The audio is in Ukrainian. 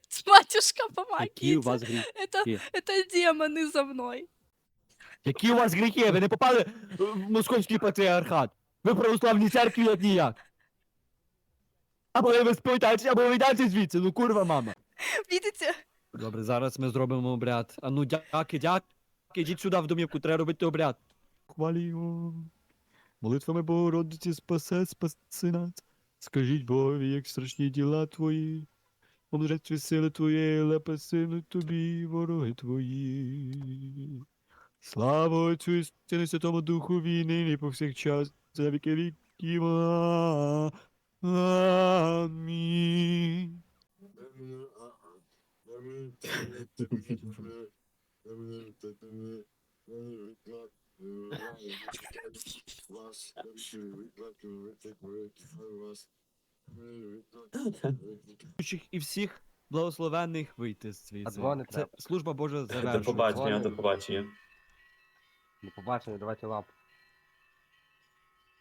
Батюшка, Які у помогите. вас гріхи? Это, это демоны за мной. Які у вас гріхи? Ви не попали в московський патріархат. Ви православній церкві як ніяк. Або ви спитаєте, або ви йдете звідси, ну курва мама. Видите? Добре, зараз ми зробимо обряд. А ну дяки, дяки, ідіть сюди в домівку, треба робити обряд. Хваліо. Молитвами Богородиці спасе, спаси нас. Скажіть Богові, як страшні діла твої. Помножестві сили твоєї, лепе сину тобі, вороги твої. Слава Отцю і Сину і Святому Духу, і нині повсякчас, за віки віків. Амінь. Віруючих і всіх благословенних вийти з дзвони Це треба. служба Божа До завершується. побачення, до побачення. До побачення, давайте лапу.